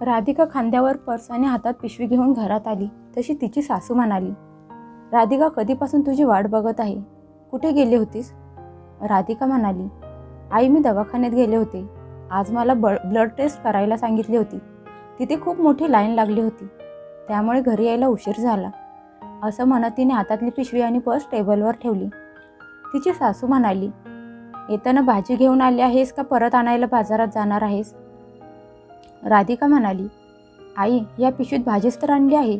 राधिका खांद्यावर पर्स आणि हातात पिशवी घेऊन घरात आली. तशी तिची सासू म्हणाली राधिका कधीपासून तुझी वाट बघत आहे? कुठे गेली होतीस? राधिका म्हणाली आई मी दवाखान्यात गेले होते. आज मला ब ब्लड टेस्ट करायला सांगितली होती. तिथे खूप मोठी लाईन लागली होती. त्यामुळे घरी यायला उशीर झाला. असं म्हणत तिने हातातली पिशवी आणि पर्स टेबलवर ठेवली. तिची सासू म्हणाली येताना भाजी घेऊन आली आहेस का? परत आणायला बाजारात जाणार आहेस? राधिका म्हणाली आई या पिशवीत भाजीच तर आणली आहे.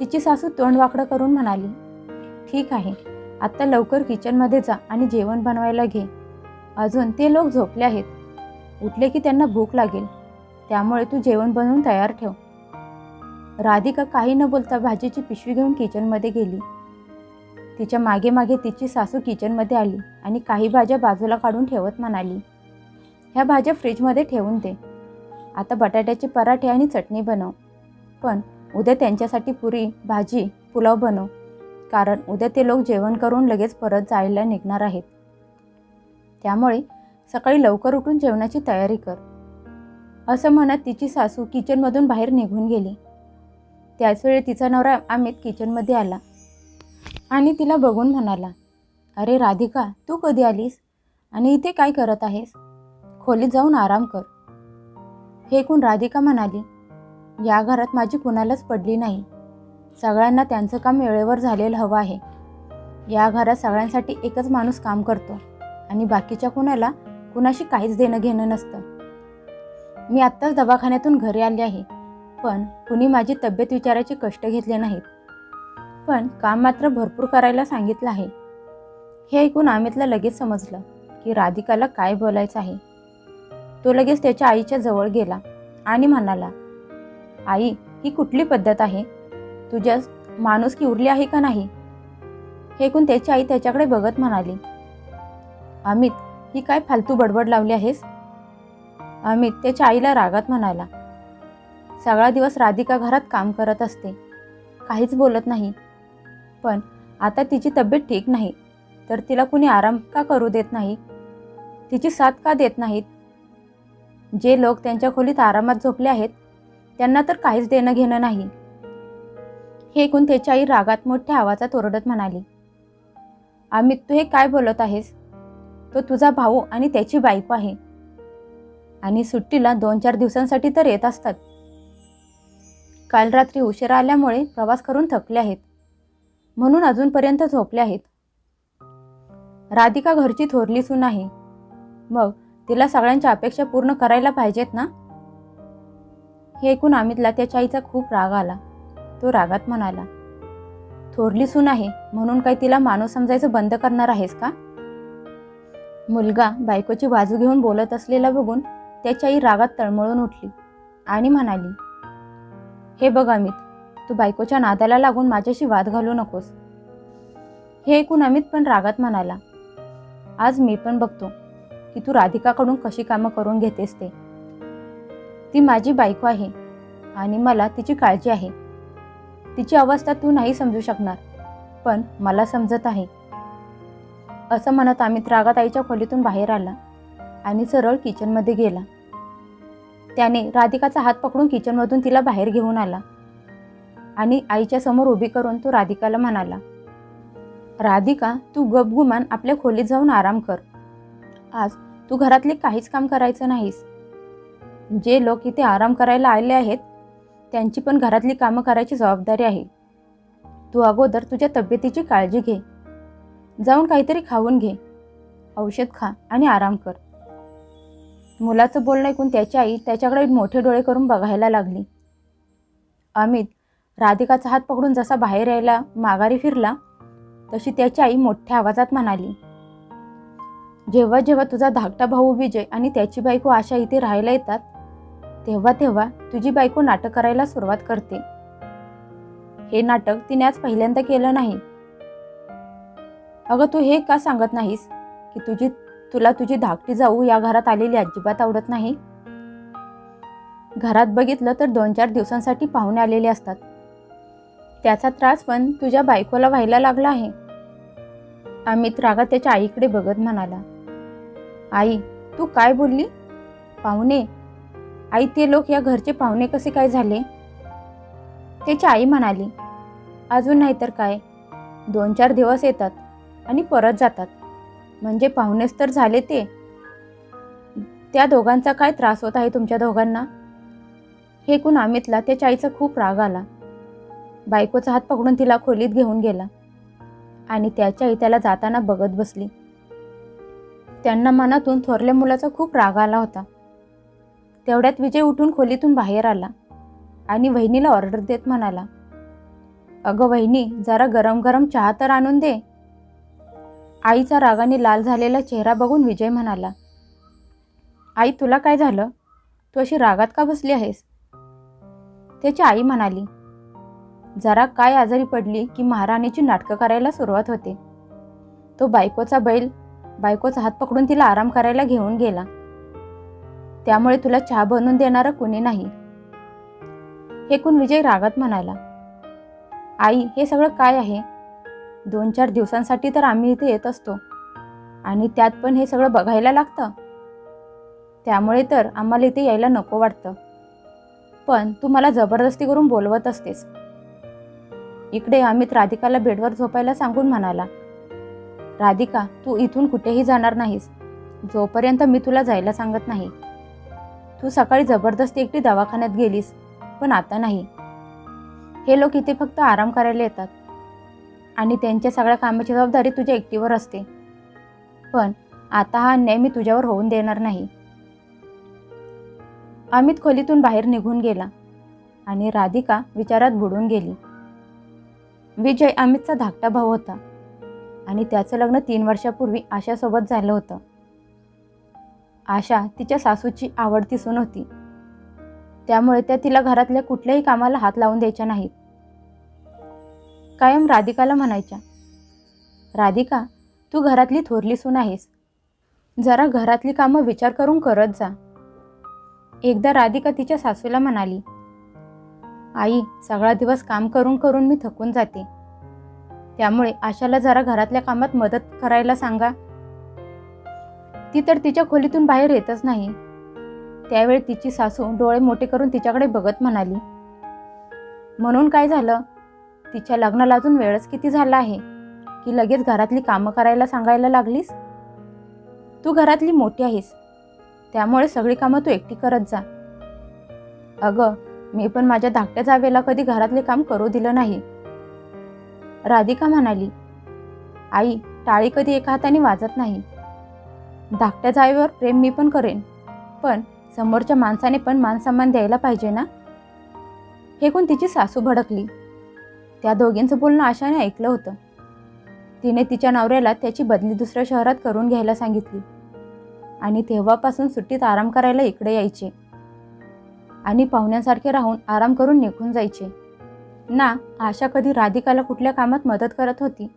तिची सासू तोंड वाकडं करून म्हणाली ठीक आहे आत्ता लवकर किचनमध्ये जा आणि जेवण बनवायला घे. अजून ते लोक झोपले आहेत. उठले की त्यांना भूक लागेल. त्यामुळे तू जेवण बनवून तयार ठेव. राधिका काही न बोलता भाजीची पिशवी घेऊन किचनमध्ये गेली. तिच्यामागे मागे तिची सासू किचनमध्ये आली आणि काही भाज्या बाजूला काढून ठेवत म्हणाली ह्या भाज्या फ्रीजमध्ये ठेवून दे. आता बटाट्याचे पराठे आणि चटणी बनव. पण उद्या त्यांच्यासाठी पुरी भाजी पुलाव बनव. कारण उद्या ते लोक जेवण करून लगेच परत जायला निघणार आहेत. त्यामुळे सकाळी लवकर उठून जेवणाची तयारी कर. असं म्हणत तिची सासू किचनमधून बाहेर निघून गेली. त्याचवेळी तिचा नवरा अमित किचनमध्ये आला. आणि तिला बघून म्हणाला अरे राधिका तू कधी आलीस? आणि इथे काय करत आहेस? खोलीत जाऊन आराम कर. हे ऐकून राधिका म्हणाली या घरात माझी कुणालाच पडली नाही. सगळ्यांना त्यांचं काम वेळेवर झालेलं हवं आहे. या घरात सगळ्यांसाठी एकच माणूस काम करतो आणि बाकीच्या कुणाला कुणाशी काहीच देणं घेणं नसतं. मी आत्ताच दवाखान्यातून घरी आले आहे पण कुणी माझी तब्येत विचारायचे कष्ट घेतले नाहीत. पण काम मात्र भरपूर करायला सांगितलं आहे. हे ऐकून अमितला लगेच समजलं की राधिकाला काय बोलायचं आहे. तो लगेच त्याच्या आईच्या जवळ गेला आणि म्हणाला आई ही कुठली पद्धत आहे? तुझ्या माणूस की उरली आहे का नाही? हे ऐकून त्याची आई त्याच्याकडे बघत म्हणाली अमित ही काय फालतू बडबड लावली आहेस? अमित त्याच्या आईला रागात म्हणाला सगळा दिवस राधिका घरात काम करत असते काहीच बोलत नाही. पण आता तिची तब्येत ठीक नाही तर तिला कुणी आराम का करू देत नाही? तिची साथ का देत नाहीत? जे लोक त्यांच्या खोलीत आरामात झोपले आहेत त्यांना तर काहीच देणं घेणं नाही. हे ऐकून त्याची आई रागात मोठ्या आवाजात ओरडत म्हणाली अमित तू हे काय बोलत आहेस? तो तुझा भाऊ आणि त्याची बायको आहे. आणि सुट्टीला दोन चार दिवसांसाठी तर येत असतात. काल रात्री उशिरा आल्यामुळे प्रवास करून थकले आहेत. म्हणून अजूनपर्यंत झोपले आहेत. राधिका घरची थोरली सून आहे. मग तिला सगळ्यांच्या अपेक्षा पूर्ण करायला पाहिजेत ना? हे ऐकून अमितला त्याच्या आईचा खूप राग आला. तो रागात म्हणाला थोरली सून आहे म्हणून काही तिला माणूस समजायचं बंद करणार आहेस का? मुलगा बायकोची बाजू घेऊन बोलत असलेला बघून त्याची आई रागात तळमळून उठली आणि म्हणाली हे बघ अमित तू बायकोच्या नादाला लागून माझ्याशी वाद घालू नकोस. हे ऐकून अमित पण रागात म्हणाला आज मी पण बघतो की तू राधिकाकडून कशी कामं करून घेतेस ते. ती माझी बायको आहे आणि मला तिची काळजी आहे. तिची अवस्था तू नाही समजू शकणार पण मला समजत आहे. असं म्हणत अमित रागात आईच्या खोलीतून बाहेर आला आणि सरळ किचनमध्ये गेला. त्याने राधिकाचा हात पकडून किचनमधून तिला बाहेर घेऊन आला आणि आईच्या समोर उभी करून तो राधिकाला म्हणाला राधिका तू गपगुमान आपल्या खोलीत जाऊन आराम कर. आज तू घरातले काहीच काम करायचं नाहीस. जे लोक इथे आराम करायला आले आहेत त्यांची पण घरातली कामं करायची जबाबदारी आहे. तू अगोदर तुझ्या तब्येतीची काळजी घे. जाऊन काहीतरी खाऊन घे. औषध खा आणि आराम कर. मुलाचं बोलणं ऐकून त्याची आई त्याच्याकडे मोठे डोळे करून बघायला लागली. अमित राधिकाचा हात पकडून जसा बाहेर यायला माघारी फिरला तशी त्याची आई मोठ्या आवाजात म्हणाली जेव्हा जेव्हा तुझा धाकटा भाऊ विजय आणि त्याची बायको आशा इथे राहायला येतात तेव्हा तेव्हा तुझी बायको नाटक करायला सुरुवात करते. हे नाटक तिने आज पहिल्यांदा केलं नाही. अगं तू हे का सांगत नाहीस की तुझी तुला तुझी धाकटी जाऊ या घरात आलेली अजिबात आवडत नाही? घरात बघितलं तर दोन चार दिवसांसाठी पाहुणे आलेले असतात. त्याचा त्रास पण तुझ्या बायकोला व्हायला लागला आहे. अमित रागात त्याच्या आईकडे बघत म्हणाला आई तू काय बोलली? पाहुणे? आई ते लोक या घरचे पाहुणे कसे काय झाले? त्याची आई म्हणाली अजून नाही तर काय. दोन चार दिवस येतात आणि परत जातात. म्हणजे पाहुणेच तर झाले ते. त्या दोघांचा काय त्रास होत आहे तुमच्या दोघांना? हे ऐकून अमितला त्याच्या आईचा खूप राग आला. बायकोचा हात पकडून तिला खोलीत घेऊन गेला. आणि त्याची आई त्याला जाताना बघत बसली. त्यांना मनातून थोरल्या मुलाचा खूप राग आला होता. तेवढ्यात विजय उठून खोलीतून बाहेर आला आणि वहिनीला ऑर्डर देत म्हणाला अगं वहिनी जरा गरम गरम चहा तर आणून दे. आईचा रागाने लाल झालेला चेहरा बघून विजय म्हणाला आई तुला काय झालं? तू अशी रागात का बसली आहेस? त्याची आई म्हणाली जरा काय आजारी पडली की महाराणीची नाटकं करायला सुरुवात होते. तो बायकोचा बैल बायकोचा हात पकडून तिला आराम करायला घेऊन गेला. त्यामुळे तुला चहा बनवून देणारं कुणी नाही. हेकून विजय रागात म्हणाला. आई हे सगळं काय आहे? दोन चार दिवसांसाठी तर आम्ही इथे येत असतो. आणि त्यात पण हे सगळं बघायला लागतं? त्यामुळे तर आम्हाला इथे यायला नको वाटतं. पण तू मला जबरदस्ती करून बोलवत असतेस. इकडे अमित राधिकाला बेडवर झोपायला सांगून म्हणाला राधिका तू इथून कुठेही जाणार नाहीस. जोपर्यंत मी तुला जायला सांगत नाही. तू सकाळी जबरदस्ती एकटी दवाखान्यात गेलीस पण आता नाही. हे लोक इथे फक्त आराम करायला येतात. आणि त्यांच्या सगळ्या कामाची जबाबदारी तुझ्या एकटीवर असते. पण आता हा अन्याय मी तुझ्यावर होऊन देणार नाही. अमित खोलीतून बाहेर निघून गेला आणि राधिका विचारात बुडून गेली. विजय अमितचा धाकटा भाऊ होता. आणि त्याचं लग्न तीन वर्षापूर्वी आशासोबत झालं होतं. आशा तिच्या सासूची आवडती सून होती. त्यामुळे त्या तिला घरातल्या कुठल्याही कामाला हात लावून द्यायच्या नाहीत. कायम राधिकाला म्हणायच्या राधिका तू घरातली थोरली सून आहेस. जरा घरातली कामं विचार करून करत जा. एकदा राधिका तिच्या सासूला म्हणाली आई सगळा दिवस काम करून करून मी थकून जाते. त्यामुळे आशाला जरा घरातल्या कामात मदत करायला सांगा. ती तर तिच्या खोलीतून बाहेर येतच नाही. त्यावेळी तिची सासू डोळे मोठे करून तिच्याकडे बघत म्हणाली म्हणून काय झालं? तिच्या लग्नाला अजून वेळच किती झाला आहे? की लगेच घरातली कामं करायला सांगायला लागलीस? तू घरातली मोठी आहेस. त्यामुळे सगळी कामं तू एकटी करत जा. अगं मी पण माझ्या धाकट्या जावेला कधी घरातले काम करू दिलं नाही. राधिका म्हणाली आई टाळी कधी एका हाताने वाजत नाही. धाकट्या जावेवर प्रेम मी पण करेन पण समोरच्या माणसाने पण मानसन्मान द्यायला पाहिजे ना? हे कोण तिची सासू भडकली. त्या दोघींचं बोलणं आशाने ऐकलं होतं. तिने तिच्या नवऱ्याला त्याची बदली दुसऱ्या शहरात करून घ्यायला सांगितली. आणि तेव्हापासून सुट्टीत आराम करायला इकडे यायचे. आणि पाहुण्यांसारखे राहून आराम करून निघून जायचे. ना आशा कधी राधिकाला कुठल्या कामात मदत करत होती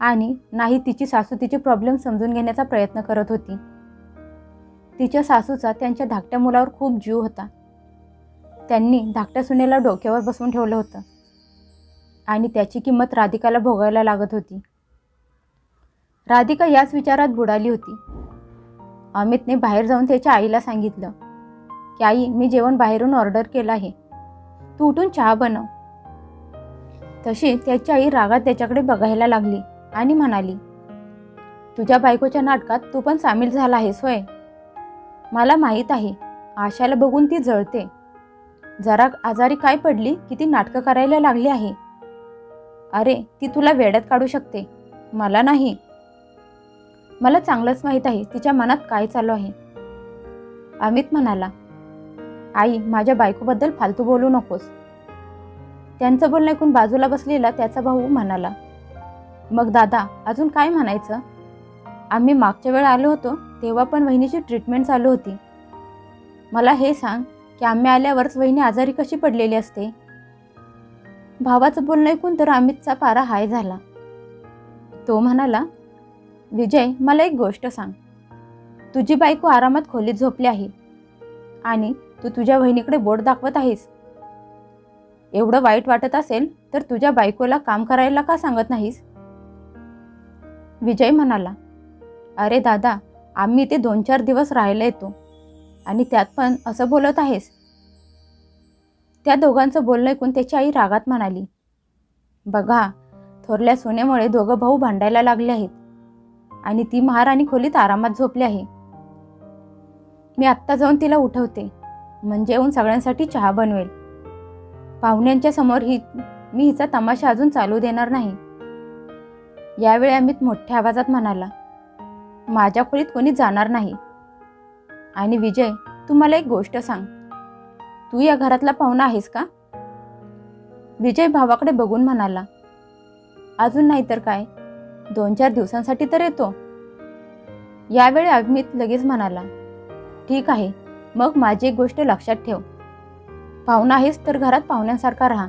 आणि नाही तिची सासू तिचे प्रॉब्लेम समजून घेण्याचा प्रयत्न करत होती. तिच्या सासूचा त्यांच्या धाकट्या मुलावर खूप जीव होता. त्यांनी धाकट्या सुनेला डोक्यावर बसवून ठेवलं होतं. आणि त्याची किंमत राधिकाला भोगायला लागत होती. राधिका याच विचारात बुडाली होती. अमितने बाहेर जाऊन त्याच्या आईला सांगितलं की आई मी जेवण बाहेरून ऑर्डर केलं आहे. तू उठून चहा बनव. तशी त्याची आई रागात त्याच्याकडे बघायला लागली आणि म्हणाली तुझ्या बायकोच्या नाटकात तू पण सामील झाला आहेस होय. मला माहीत आहे आशाला बघून ती जळते. जरा आजारी काय पडली की ती नाटकं करायला लागली आहे. अरे ती तुला वेड्यात काढू शकते. मला नाही. मला चांगलंच माहीत आहे तिच्या मनात काय चालू आहे. अमित म्हणाला आई माझ्या बायकोबद्दल फालतू बोलू नकोस. त्यांचं बोलणं ऐकून बाजूला बसलेला त्याचा भाऊ म्हणाला मग दादा अजून काय म्हणायचं? आम्ही मागच्या वेळ आलो होतो तेव्हा पण वहिनीची ट्रीटमेंट चालू होती. मला हे सांग की आम्ही आल्यावरच वहिनी आजारी कशी पडलेली असते? भावाचं बोलणं ऐकून तर अमितचा पारा हाय झाला. तो म्हणाला विजय मला एक गोष्ट सांग. तुझी बायको आरामात खोलीत झोपली आहे आणि तू तुझ्या बहिणीकडे बोट दाखवत आहेस. एवढं वाईट वाटत असेल तर तुझ्या बायकोला काम करायला का सांगत नाहीस? विजय म्हणाला अरे दादा आम्ही इथे दोन चार दिवस राहायला येतो आणि त्यात पण असं बोलत आहेस. त्या दोघांचं बोलणं ऐकून त्याची आई रागात म्हणाली बघा थोरल्या सोन्यामुळे दोघं भाऊ भांडायला लागले आहेत आणि ती महाराणी खोलीत आरामात झोपली आहे. मी आत्ता जाऊन तिला उठवते. म्हणजे येऊन सगळ्यांसाठी चहा बनवेल. पाहुण्यांच्या समोर ही मी हिचा तमाशा अजून चालू देणार नाही. यावेळी अमित मोठ्या आवाजात म्हणाला माझ्या खोलीत कोणी जाणार नाही. आणि विजय तू मला एक गोष्ट सांग. तू या घरातला पाहुणा आहेस का? विजय भावाकडे बघून म्हणाला अजून नाही तर काय? दोन चार दिवसांसाठी तर येतो. यावेळी अमित लगेच म्हणाला ठीक आहे. मग माझी एक गोष्ट लक्षात ठेव. पाहुणा आहेस तर घरात पाहुण्यांसारखा राहा.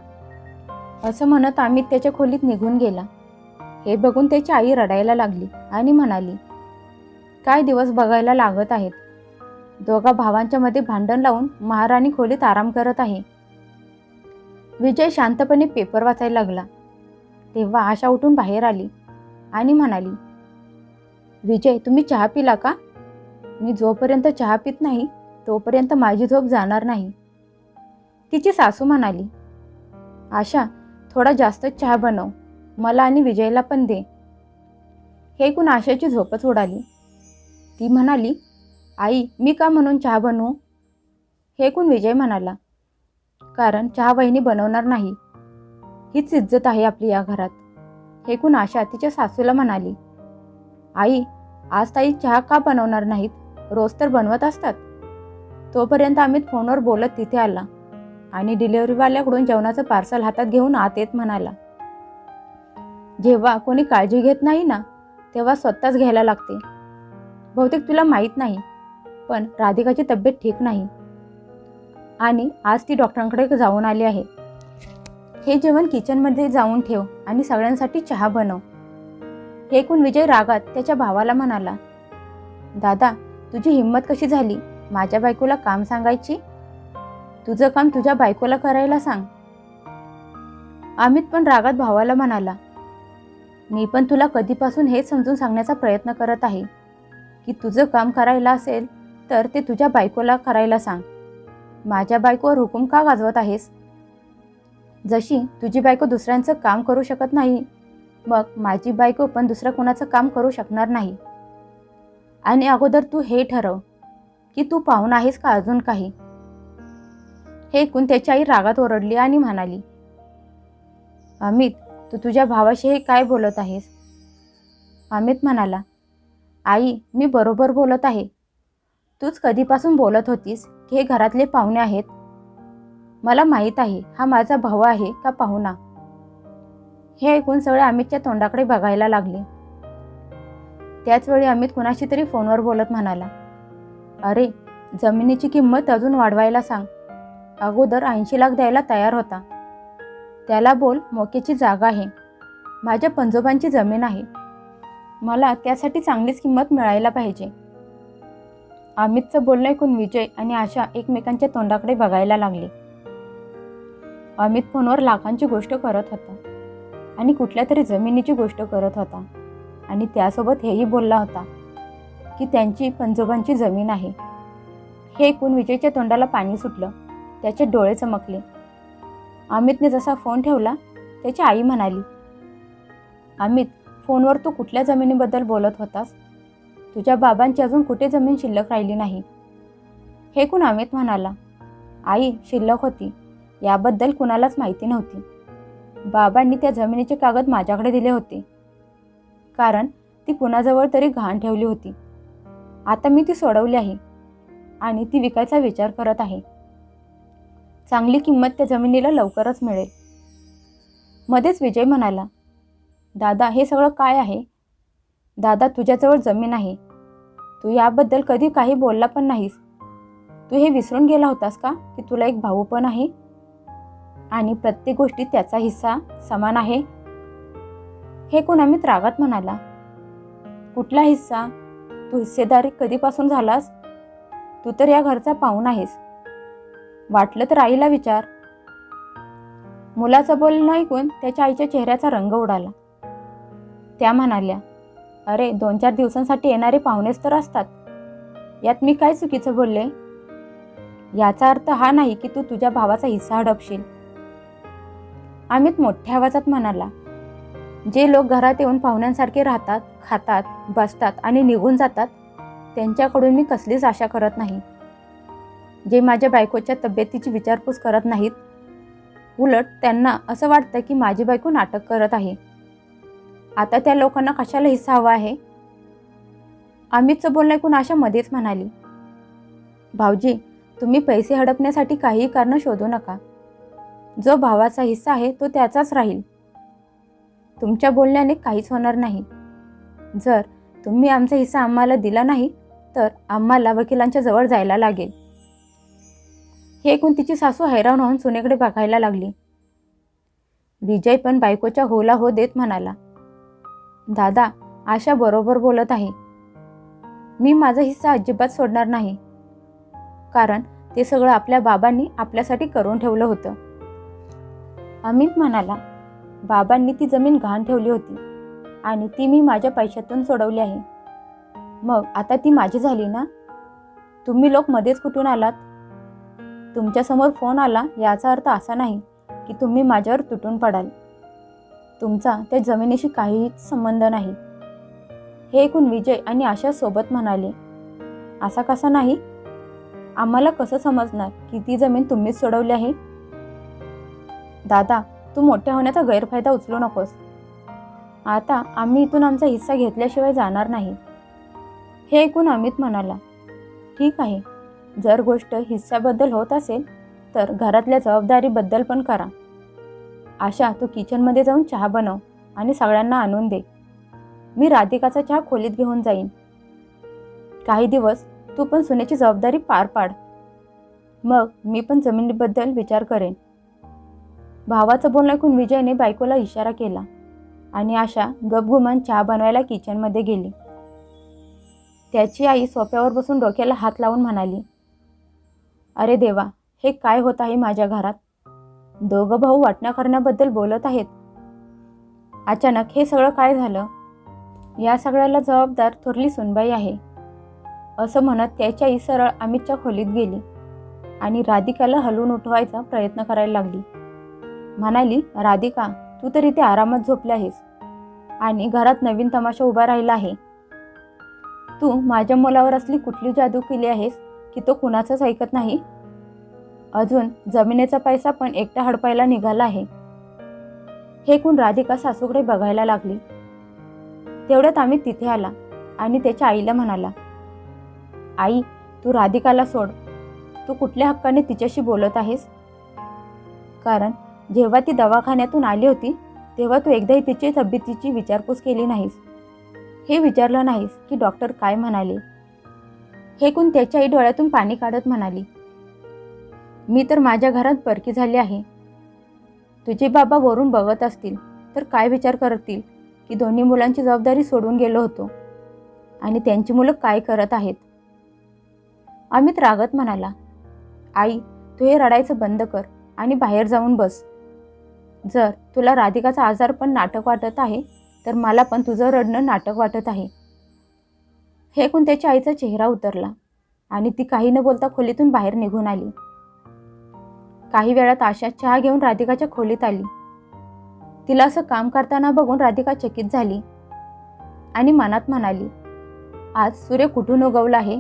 असं म्हणत अमित त्याच्या खोलीत निघून गेला. हे बघून त्याची आई रडायला लागली आणि म्हणाली काय दिवस बघायला लागत आहेत? दोघा भावांच्या मध्ये भांडण लावून महाराणी खोलीत आराम करत आहे. विजय शांतपणे पेपर वाचायला लागला. तेव्हा आशा उठून बाहेर आली आणि म्हणाली विजय तुम्ही चहा पिला का? मी जोपर्यंत चहा पित नाही तोपर्यंत माझी झोप जाणार नाही. तिची सासू म्हणाली आशा थोडा जास्त चहा बनव. मला आणि विजयला पण दे. हे ऐकून आशाची झोपच उडाली. ती म्हणाली आई मी का म्हणून चहा बनवू? हे ऐकून विजय म्हणाला कारण चहा वहिनी बनवणार नाही. हीच इज्जत आहे आपली या घरात. हे ऐकून आशा तिच्या सासूला म्हणाली आई आज ताई चहा का बनवणार नाहीत? रोज तर बनवत असतात. तोपर्यंत अमित फोनवर बोलत तिथे आला. आणि डिलिव्हरीवाल्याकडून जेवणाचं पार्सल हातात घेऊन आत येत म्हणाला जेव्हा कोणी काळजी घेत नाही ना तेव्हा स्वतःच घ्यायला लागते. बहुतेक तुला माहीत नाही पण राधिकाची तब्येत ठीक नाही. आणि आज ती डॉक्टरांकडे जाऊन आली आहे. हे जेवण किचनमध्ये जाऊन ठेव आणि सगळ्यांसाठी चहा बनव. हे ऐकून विजय रागात त्याच्या भावाला म्हणाला दादा तुझी हिंमत कशी झाली? माझ्या बायकोला काम सांगायची? तुझं काम तुझ्या बायकोला करायला सांग. अमित पण रागात भावाला म्हणाला मी पण तुला कधीपासून हेच समजून सांगण्याचा प्रयत्न करत आहे. की तुझं काम करायला असेल तर ते तुझ्या बायकोला करायला सांग. माझ्या बायकोवर हुकूम का गाजवत आहेस? जशी तुझी बायको दुसऱ्यांचं काम करू शकत नाही मग माझी बायको पण दुसऱ्या कोणाचं काम करू शकणार नाही. आणि अगोदर तू हे ठरव. की तू पाहून आहेस का अजून काही? हे ऐकून त्याची आई रागात ओरडली आणि म्हणाली अमित तू तुझ्या भावाशी हे काय बोलत आहेस? अमित म्हणाला आई मी बरोबर बोलत आहे. तूच कधीपासून बोलत होतीस की हे घरातले पाहुणे आहेत? मला माहीत आहे हा माझा भाऊ आहे का पाहुणा हे ऐकून सगळे अमितच्या तोंडाकडे बघायला लागले. त्याचवेळी अमित कुणाशी तरी फोनवर बोलत म्हणाला अरे जमिनीची किंमत अजून वाढवायला सांग. अगोदर ऐंशी लाख द्यायला तयार होता. त्याला बोल मोक्याची जागा आहे. माझ्या पंजोबांची जमीन आहे. मला त्यासाठी चांगलीच किंमत मिळायला पाहिजे. अमितचं बोलणं ऐकून विजय आणि आशा एकमेकांच्या तोंडाकडे बघायला लागले. अमित फोनवर लाखांची गोष्ट करत होता आणि कुठल्या तरी जमिनीची गोष्ट करत होता आणि त्यासोबत हेही बोलला होता. की त्यांची पंजोबांची जमीन आहे. हे ऐकून विजयच्या तोंडाला पाणी सुटलं. त्याचे डोळे चमकले. अमितने जसा फोन ठेवला त्याची आई म्हणाली अमित फोनवर तू कुठल्या जमिनीबद्दल बोलत होतास? तुझ्या बाबांची अजून कुठे जमीन शिल्लक राहिली नाही? हे कोण अमित म्हणाला आई शिल्लक होती. याबद्दल कुणालाच माहिती नव्हती. बाबांनी त्या जमिनीचे कागद माझ्याकडे दिले होते. कारण ती कुणाजवळ तरी घाण ठेवली होती. आता मी ती सोडवली आहे आणि ती विकायचा विचार करत आहे. चांगली किंमत त्या जमिनीला लवकरच मिळेल. मध्येच विजय म्हणाला दादा हे सगळं काय आहे? दादा तुझ्याजवळ जमीन आहे. तू याबद्दल कधी काही बोलला पण नाहीस. तू हे विसरून गेला होतास का की तुला एक भाऊ पण आहे? आणि प्रत्येक गोष्टीत त्याचा हिस्सा समान आहे? हे कोण अमित रागात म्हणाला कुठला हिस्सा? तू हिस्सेदारी कधीपासून झालास? तू तर या घरचा पाहून आहेस. वाटलं तर आईला विचार. मुलाचं बोलणं ऐकून त्याच्या आईच्या चेहऱ्याचा रंग उडाला. त्या म्हणाल्या अरे दोन चार दिवसांसाठी येणारे पाहुणेच तर असतात. यात मी काय चुकीचं बोलले? याचा अर्थ हा नाही की तू तुझ्या भावाचा हिस्सा हडपशील. अमित मोठ्या आवाजात म्हणाला जे लोक घरात येऊन पाहुण्यांसारखे राहतात खातात बसतात आणि निघून जातात त्यांच्याकडून मी कसलीच आशा करत नाही. जे माझ्या बायकोच्या तब्येतीची विचारपूस करत नाहीत उलट त्यांना असं वाटतं की माझी बायको नाटक करत आहे. आता त्या लोकांना कशाला हिस्सा हवा आहे? अमितचं बोलणं ऐकून आशा मध्येच म्हणाली. भाऊजी तुम्ही पैसे हडपण्यासाठी काहीही कारणं शोधू नका. जो भावाचा हिस्सा आहे तो त्याचाच राहील. तुमच्या बोलण्याने काहीच होणार नाही. जर तुम्ही आमचा हिस्सा आम्हाला दिला नाही तर आम्हाला वकिलांच्या जवळ जायला लागेल. हे ऐकून तिची सासू हैराण होऊन सुनेकडे बघायला लागली. विजय पण बायकोच्या होला हो देत म्हणाला दादा आशा बरोबर बोलत आहे. मी माझा हिस्सा अजिबात सोडणार नाही. कारण ते सगळं आपल्या बाबांनी आपल्यासाठी करून ठेवलं होतं. अमित म्हणाला बाबांनी ती जमीन घाण ठेवली होती. आणि ती मी माझ्या पैशातून सोडवली आहे. मग आता ती माझी झाली ना? तुम्ही लोक मध्येच कुठून आलात? तुमच्यासमोर फोन आला याचा अर्थ असा नाही की तुम्ही माझ्यावर तुटून पडाल. तुमचा त्या जमिनीशी काहीच संबंध नाही. हे ऐकून विजय आणि आशा सोबत म्हणाले असा कसा नाही? आम्हाला कसं समजणार की ती जमीन तुम्हीच सोडवली आहे? दादा तू मोठ्या होण्याचा गैरफायदा उचलू नकोस. आता आम्ही इथून आमचा हिस्सा घेतल्याशिवाय जाणार नाही. हे ऐकून अमित म्हणाला ठीक आहे. जर गोष्ट हिस्साबद्दल होत असेल तर घरातल्या जबाबदारीबद्दल पण करा. आशा तू किचनमध्ये जाऊन चहा बनव आणि सगळ्यांना आणून दे. मी राधिकाचा चहा खोलीत घेऊन जाईन. काही दिवस तू पण सुनेची जबाबदारी पार पाड. मग मी पण जमिनीबद्दल विचार करेन. भावाचं बोलणं ऐकून विजयने बायकोला इशारा केला. आणि आशा गपगुमान चहा बनवायला किचनमध्ये गेली. त्याची आई सोफ्यावर बसून डोक्याला हात लावून म्हणाली अरे देवा हे काय होत आहे माझ्या घरात? दोघं भाऊ वाटण्या करण्याबद्दल बोलत आहेत. अचानक हे सगळं काय झालं? या सगळ्याला जबाबदार थोरली सुनबाई आहे. असं म्हणत त्याची आई सरळ अमितच्या खोलीत गेली आणि राधिकाला हलवून उठवायचा प्रयत्न करायला लागली. म्हणाली राधिका तू तर इथे आरामात झोपले आहेस. आणि घरात नवीन तमाशा उभा राहिला आहे. तू माझ्या मुलावर असली कुठली जादू केली आहेस की तो कुणाचाच ऐकत नाही? अजून जमिनीचा पैसा पण एकटा हडपायला निघाला आहे. हे कोण राधिका सासूकडे बघायला लागली? तेवढ्यात आम्ही तिथे आला आणि त्याच्या आईला म्हणाला आई तू राधिकाला सोड. तू कुठल्या हक्काने तिच्याशी बोलत आहेस? कारण जेव्हा ती दवाखान्यातून आली होती तेव्हा तू एकदाही तिची तब्येतीची विचारपूस केली नाहीस. हे विचारलं नाहीस की डॉक्टर काय म्हणाले. हे कोण त्याच्याही डोळ्यातून पाणी काढत म्हणाली. मी तर माझ्या घरात परकी झाली आहे. तुझे बाबा वरून बघत असतील तर काय विचार करतील की दोन्ही मुलांची जबाबदारी सोडून गेलो होतो? आणि त्यांची मुलं काय करत आहेत? अमित रागत म्हणाला आई तू हे रडायचं बंद कर आणि बाहेर जाऊन बस. जर तुला राधिकाचा आजार पण नाटक वाटत आहे तर मला पण तुझं रडणं नाटक वाटत आहे. हे ऐकून त्याच्या आईचा चेहरा उतरला आणि ती काही न बोलता खोलीतून बाहेर निघून आली. काही वेळात आशा चहा घेऊन राधिकाच्या खोलीत आली. तिला असं काम करताना बघून राधिका चकित झाली आणि मनात म्हणाली आज सूर्य कुठून उगवला आहे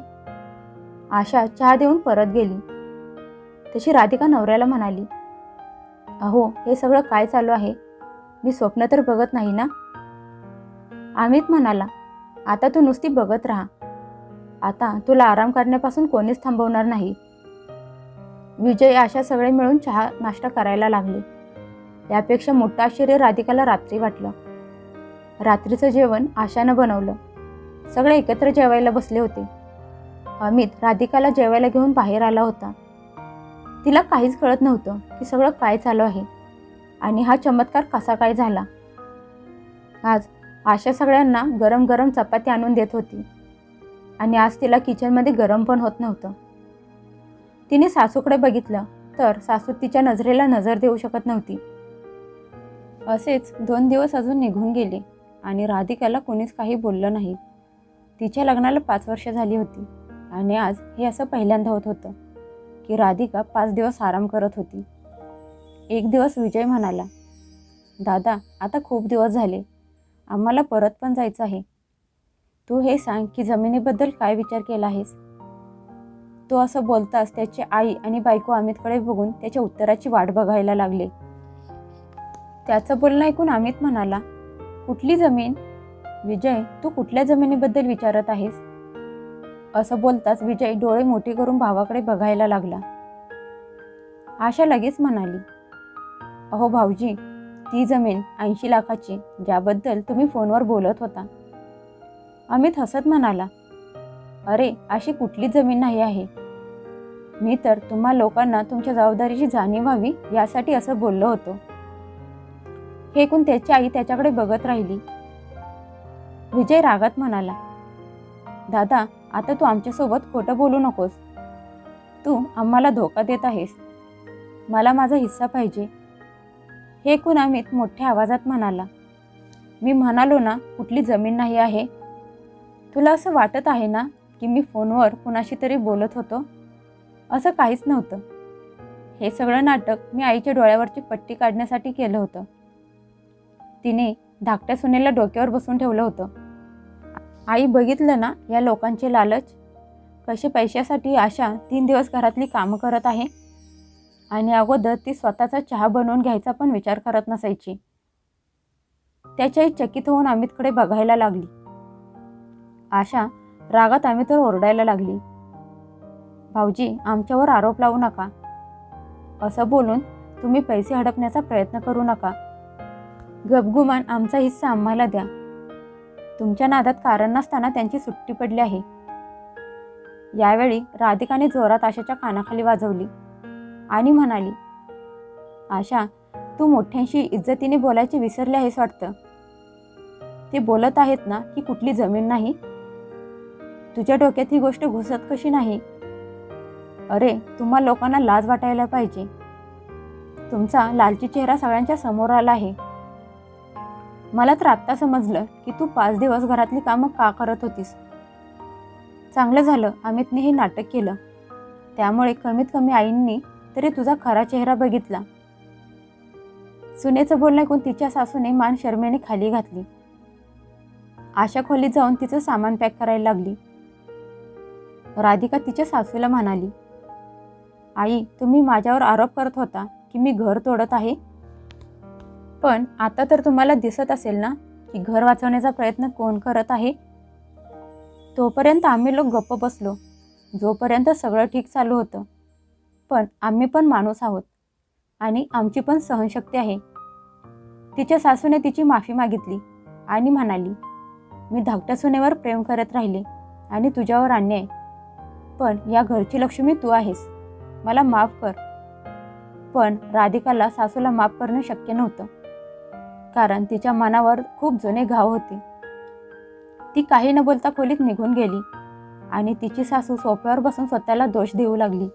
आशा चहा देऊन परत गेली. तशी राधिका नवऱ्याला म्हणाली अहो हे सगळं काय चालू आहे? मी स्वप्न तर बघत नाही ना? अमित म्हणाला आता तू नुसती बघत राहा. आता तुला आराम करण्यापासून कोणीच थांबवणार नाही. विजय आशा सगळे मिळून चहा नाश्ता करायला लागले. यापेक्षा मोठं आश्चर्य राधिकाला रात्री वाटलं. रात्रीचं जेवण आशानं बनवलं. सगळे एकत्र जेवायला बसले होते. अमित राधिकाला जेवायला घेऊन बाहेर आला होता. तिला काहीच कळत नव्हतं की सगळं काय चालू आहे आणि हा चमत्कार कसा काय झाला. आज आशा सगळ्यांना गरम गरम चपाती आणून देत होती आणि आज तिला किचनमध्ये गरम पण होत नव्हतं. तिने सासूकडे बघितलं तर सासू तिच्या नजरेला नजर देऊ शकत नव्हती. असेच दोन दिवस अजून निघून गेले आणि राधिकाला कोणीच काही बोललं नाही. तिच्या लग्नाला पाच वर्ष झाली होती आणि आज हे असं पहिल्यांदा होत होतं. की राधिका पाच दिवस आराम करत होती. एक दिवस विजय म्हणाला दादा आता खूप दिवस झाले. आम्हाला परत पण जायचं आहे. तू हे सांग की जमिनीबद्दल काय विचार केला आहेस तो असं बोलताच त्याची आई आणि बायको अमितकडे बघून त्याच्या उत्तराची वाट बघायला लागले. त्याचं बोलणं ऐकून अमित म्हणाला कुठली जमीन? विजय तू कुठल्या जमिनीबद्दल विचारत आहेस? असं बोलताच विजय डोळे मोठे करून भावाकडे बघायला लागला. आशा लगेच म्हणाली अहो भाऊजी ती जमीन ऐंशी लाखाची ज्याबद्दल तुम्ही फोनवर बोलत होता. अमित हसत म्हणाला अरे अशी कुठली जमीन नाही आहे. मी तर तुम्हा लोकांना तुमच्या जबाबदारीची जाणीव व्हावी यासाठी असं बोललो होतो. हे ऐकून त्याची आई त्याच्याकडे बघत राहिली. विजय रागात म्हणाला दादा आता तू आमच्यासोबत खोटं बोलू नकोस. तू आम्हाला धोका देत आहेस. मला माझा हिस्सा पाहिजे. हे ऐकून अमित मोठ्या आवाजात म्हणाला. मी म्हणालो ना कुठली जमीन नाही आहे. तुला असं वाटत आहे ना की मी फोनवर कुणाशी तरी बोलत होतो? असं काहीच नव्हतं. हे सगळं नाटक मी आईच्या डोळ्यावरची पट्टी काढण्यासाठी केलं होतं. तिने धाकट्या सुनेला डोक्यावर बसून ठेवलं होतं. आई बघितलं ना या लोकांचे लालच? कसे पैशासाठी आशा तीन दिवस घरातली कामं करत आहे? आणि अगोदर ती स्वतःचा चहा बनवून घ्यायचा पण विचार करत नसायची. त्याच्याही चकित होऊन अमितकडे बघायला लागली. आशा रागात अमितवर ओरडायला लागली. भाऊजी आमच्यावर आरोप लावू नका. असं बोलून तुम्ही पैसे हडपण्याचा प्रयत्न करू नका. गपगुमान आमचा हिस्सा आम्हाला द्या. तुमच्या नादात कारण नसताना त्यांची सुट्टी पडली आहे. यावेळी राधिकाने जोरात आशाच्या कानाखाली वाजवली आणि म्हणाली आशा तू मोठ्यांशी इज्जतीने बोलायचे विसरले आहेस वाटतं? ते बोलत आहेत ना की कुठली जमीन नाही? तुझ्या डोक्यात ही गोष्ट घुसत कशी नाही? अरे तुम्हा लोकांना लाज वाटायला पाहिजे. तुमचा लालची चेहरा सगळ्यांच्या समोर आला आहे. मला तर आत्ता समजलं की तू पाच दिवस घरातली कामं का करत होतीस. चांगलं झालं अमितने हे नाटक केलं. त्यामुळे कमीत कमी आईंनी तरी तुझा खरा चेहरा बघितला. सुनेचं बोलणं ऐकून तिच्या सासूने मान शर्मेने खाली घातली. आशा खोलीत जाऊन तिचं सामान पॅक करायला लागली. राधिका तिच्या सासूला म्हणाली आई तुम्ही माझ्यावर आरोप करत होता की मी घर तोडत आहे? पण आता तर तुम्हाला दिसत असेल ना की घर वाचवण्याचा प्रयत्न कोण करत आहे? तोपर्यंत आम्ही लोक गप्प बसलो. जोपर्यंत सगळं ठीक चालू होतं. पण आम्ही पण माणूस आहोत. आणि आमची पण सहनशक्ती आहे. तिच्या सासूने तिची माफी मागितली आणि म्हणाली मी धाकट्या सुनेवर प्रेम करत राहिले आणि तुझ्यावर अन्याय. पण या घरची लक्ष्मी तू आहेस. मला माफ कर. पण राधिकाला सासूला माफ करणं शक्य नव्हतं. कारण तिच्या मनावर खूप जुने घाव होते. ती काही न बोलता खोलीत निघून गेली आणि तिची सासू सोफ्यावर बसून स्वतःला दोष देऊ लागली.